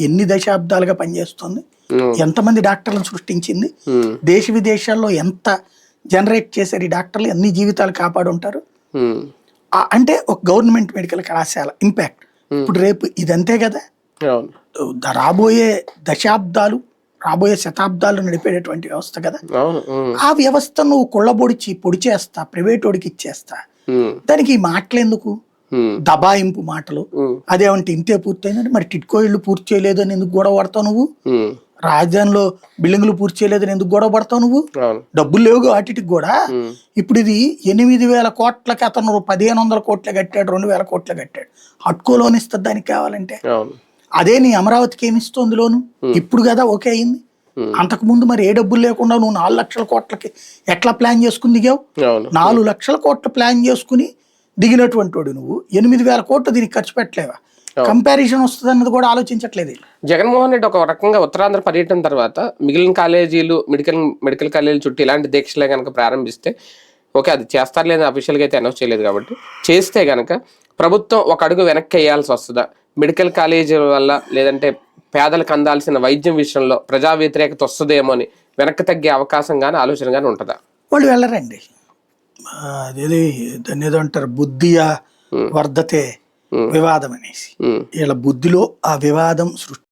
ఎన్ని దశాబ్దాలుగా పనిచేస్తుంది ఎంతమంది డాక్టర్లను సృష్టించింది దేశ విదేశాల్లో ఎంత జనరేట్ చేశారు ఈ డాక్టర్లు ఎన్ని జీవితాలు కాపాడు ఉంటారు ఉమ్, ఆ- అంటే ఒక గవర్నమెంట్ మెడికల్ కళాశాల ఇంపాక్ట్. ఇప్పుడు రేపు ఇదంతే కదా? రాబోయే దశాబ్దాలు రాబోయే శతాబ్దాలు నడిపేటటువంటి వ్యవస్థ కదా? ఆ వ్యవస్థ నువ్వు కుళ్ళబొడిచి పొడి చేస్తా ప్రైవేట్ వాడికి ఇచ్చేస్తా దానికి మాటలు ఎందుకు దబాయింపు మాటలు. అదేమంటే ఇంతే పూర్తయిందంటే మరి టిట్కో ఇల్లు పూర్తి చేయలేదు అని ఎందుకు గొడవ పడతావు నువ్వు? రాజధానిలో బిల్డింగ్లు పూర్తి చేయలేదని ఎందుకు గొడవ పడతావు నువ్వు? డబ్బులు లేవు వాటికి కూడా. ఇప్పుడు ఇది ఎనిమిది వేల కోట్లకి అతను పదిహేను వందల కోట్లు కట్టాడు రెండు వేల కోట్లు కట్టాడు. అట్కో లోన్ ఇస్తుంది దానికి కావాలంటే. అదే నీ అమరావతికి ఏమి ఇస్తుంది లోను ఇప్పుడు కదా ఓకే అయింది. అంతకు ముందు మరి ఏ డబ్బులు లేకుండా నువ్వు నాలుగు లక్షల కోట్లకి ఎట్లా ప్లాన్ చేసుకుని దిగావు? నాలుగు లక్షల కోట్ల ప్లాన్ చేసుకుని దిగినటువంటి వాడు నువ్వు. ఎనిమిది వేల కోట్లు దీనికి ఖర్చు పెట్టలేవా? కంపారిజన్ వస్తుంది అన్నది కూడా ఆలోచించట్లేదు. జగన్మోహన్ రెడ్డి ఒక రకంగా ఉత్తరాంధ్ర పర్యటన తర్వాత మిగిలిన కాలేజీలు మెడికల్ మెడికల్ కాలేజీల చుట్టూ ఇలాంటి దీక్షలే కనుక ప్రారంభిస్తే ఓకే అది చేస్తారు లేదా అఫీషియల్గా అయితే అనౌన్స్ చేయలేదు కాబట్టి చేస్తే కనుక ప్రభుత్వం ఒక అడుగు వెనక్కి వేయాల్సి వస్తుందా? మెడికల్ కాలేజీల వల్ల లేదంటే పేదలకు అందాల్సిన వైద్యం విషయంలో ప్రజా వ్యతిరేకత వస్తుందేమో అని వెనక్కి తగ్గే అవకాశం కానీ ఆలోచన కానీ ఉంటుందా? వాళ్ళు వెళ్ళరండి. అదేది దాన్ని ఏదో అంటారు బుద్ధియా వర్ధతే వివాదం అనేసి వీళ్ళ బుద్ధిలో ఆ వివాదం సృష్టి